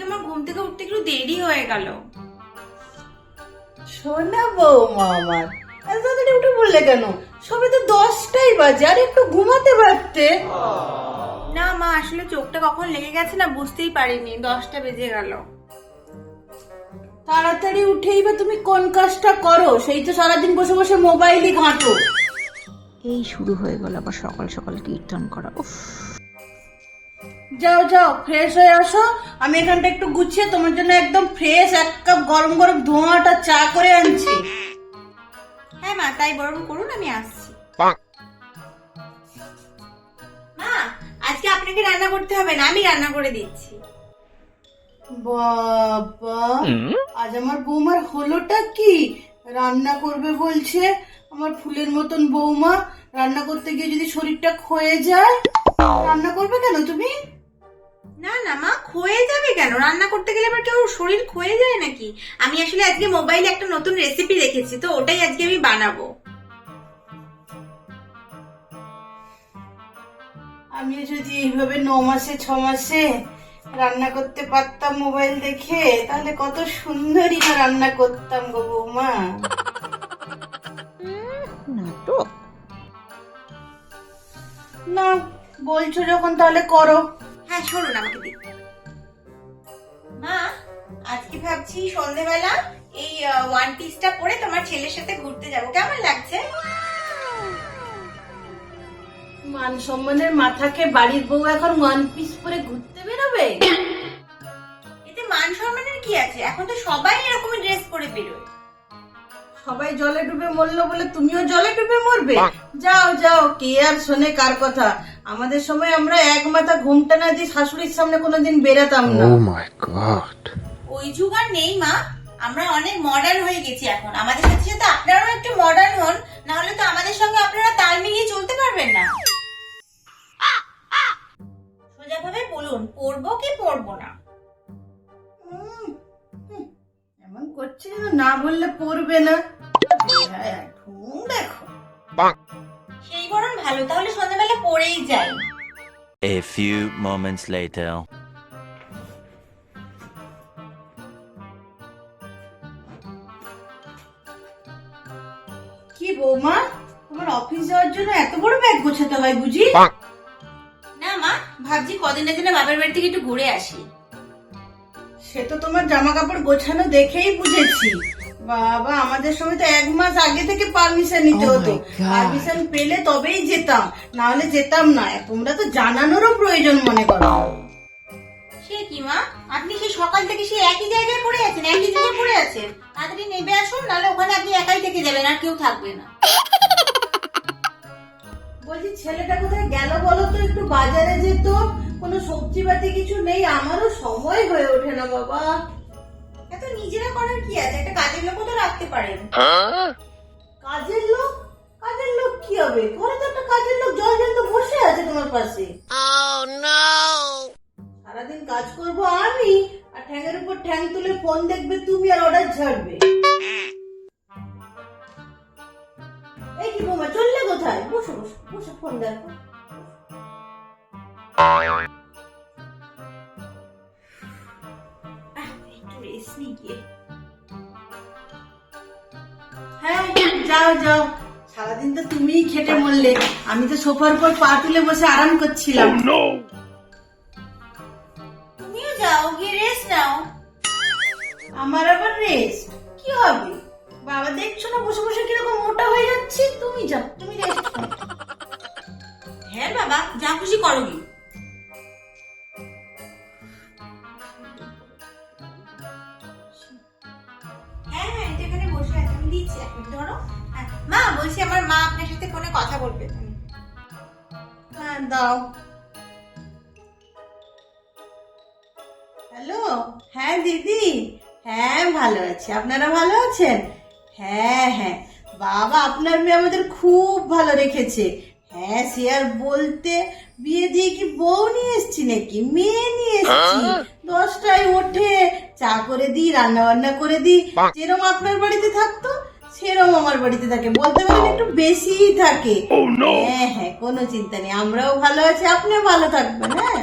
আজকে আমার ঘুম থেকে উঠতে একটু দেরি হয়ে গেল। শোনা বৌমা আমার এত তাড়াতাড়ি উঠে বললে কেন? সবে তো দশটাই বাজে আর একটু ঘুমাতে পারতে। না মা আসলে চোখটা কখন লেগে গেছে না বুঝতেই পারিনি দশটা বেজে গেল। তাড়াতাড়ি উঠেই বা তুমি কোন কাজটা করো? সেই তো সারাদিন বসে বসে মোবাইলই ঘাঁটো। এই শুরু হয়ে গেল আবার সকাল সকাল কীর্তন করা উফ। যাও যাও ফ্রেশ হয়ে আসো। আমি এখানটা একটু গুছিয়ে তোমার জন্য একদম ফ্রেশ এক কাপ গরম গরম ধোঁয়াটা চা করে আনছি। হ্যাঁ মা তাই বরং করুন আমি আসছি। মা আজকে আপনাকে রান্না করতে হবে না আমি রান্না করে দিচ্ছি। বাবা আজ আমার বৌমার হলোটা কি? রান্না করবে বলছে আমার ফুলের মতন বৌমা। রান্না করতে গিয়ে যদি শরীরটা ক্ষয়ে যায় রান্না করবে কেন তুমি? না না মা ক্ষয়ে যাবে কেন? রান্না করতে গেলে আবার কেউ শরীর ক্ষয়ে যায় নাকি? আমি আসলে আজকে মোবাইলে একটা নতুন রেসিপি দেখেছি তো ওটাই আজকে আমি বানাবো। আমি যদি এইভাবে ন মাসে ছ মাসে রান্না করতে পারতাম মোবাইল দেখে তাহলে কত সুন্দরই না রান্না করতাম গো বৌমা। নাটক। না বলছো যখন তাহলে করো। হ্যাঁ শুনুন আমাকে দিন। মা আজকে ভাবছি সন্ধেবেলা এই ওয়ান পিসটা পরে তোমার ছেলের সাথে ঘুরতে যাব। কেমন লাগছে? মান সম্মানের মাথাকে বাড়ির বউ এখন ওয়ান পিস পরে ঘুরতে বেরোবে? এতে মান সম্মানের কি আছে? এখন তো সবাই এরকমই ড্রেস পরে বেরোয়। সবাই জলে ডুবে মরলো বলে তুমিও জলে ডুবে মরবে? যাও যাও কে আর শোনে কার কথা? আমাদের সময় আমরা এক মাথা ঘুমটা না দিয়ে শাশুড়ির সামনে কোনোদিন বেরাতাম না। Oh my god. ওই যুগ আর নেই মা। আমরা অনেক মডার্ন হয়ে গেছি এখন। আমাদের সাথে সাথে আপনারাও একটু মডার্ন হন না হলে তো আমাদের সঙ্গে আপনারা তাল মিলিয়ে চলতে পারবেন না। সোজাভাবে বলুন পড়ব কি পড়ব না? এমন করছে না বললে পড়বে না। দেখো। সেই বরং ভালো তাহলে সন্ধ্যাবেলা পড়েই যাই। A few moments later. কি বৌমা তোমার অফিস যাওয়ার জন্য এত বড় ব্যাগ গোছাতে হয় বুঝি? না মা ভাবছি কদিনের জন্য বাবার বাড়ি থেকে একটু ঘুরে আসি। সে তো তোমার জামা কাপড় গোছানো দেখেই বুঝেছি। বাবা আমাদের সময় তো এক মাস আগে থেকে পারমিশন নিতে Oh হতো। পারমিশন পেলে তবেই যেতাম না হলে যেতাম না। তোমরা তো জানানোরও প্রয়োজন মনে করো। সে কি মা? আপনি সেই সকাল থেকে সেই একই জায়গায় পড়ে আছেন একই জায়গায় পড়ে আছেন। তাড়াতাড়ি নেমে আসুন নাহলে ওখানে আপনি একাই থেকে যাবেন আর কেউ থাকবে না। বলছি ছেলেটা কোথায় গেল বলো তো একটু বাজারে যেত। কোনো সবজি পাতি কিছু নেই আমারও সময় হয়ে ওঠে না বাবা। এত নিজেরা করার কি আছে? একটা কাজের লোকও তো রাখতে পারেন। কাজের লোক? কাজের লোক কি হবে? ঘরে তো একটা কাজের লোক জল জল তো বসে আছে তোমার পাশে। সারাদিন কাজ করব আমি আর ঠ্যাঙের উপর ঠ্যাং তুলে ফোন দেখবে তুমি আর অর্ডার ছাড়বে এই কি বোমা চললে কোথায়? বসো বসো বসে ফোন দেখো। হ্যাঁ যাও যাও। সারাদিন তো তুমিই খেটে মরলে। আমি তো সোফার পর পা তুলে বসে আরাম করছিলাম। তুমিও যাও গিয়ে রেস্ট নাও। আমার আবার রেস্ট কি হবে? বাবা দেখছ না বসে বসে কীরকম মোটা হয়ে যাচ্ছে? তুমি যাও তুমি রেস্ট হ্যাঁ বাবা যা খুশি করো গিয়ে। এখানে বসে আছে আমি দিচ্ছি এখন ধরো। হ্যাঁ, মা বলছি আমার মা আপনার সাথে ফোনে কথা বলবে। হ্যাঁ দাও। হ্যালো? হ্যাঁ দিদি। হ্যাঁ ভালো আছি। আপনারা ভালো আছেন? হ্যাঁ হ্যাঁ। বাবা আপনার মেয়ে আমাদের খুব ভালো রেখেছে। হ্যাঁ সে আর বলতে বিয়ে দিয়ে কি বউ নিয়ে এসছি নাকি? মেয়ে নিয়ে এসছি। দশটায় ওঠে চা করে দিই রান্না বান্না করে দিই। যেরকম আপনার বাড়িতে থাকতো সেরকম আমার বাড়িতে থাকে। বলতে পারেন একটু বেশিই থাকে। হ্যাঁ হ্যাঁ কোনো চিন্তা নেই। আমরাও ভালো আছি আপনিও ভালো থাকবেন হ্যাঁ?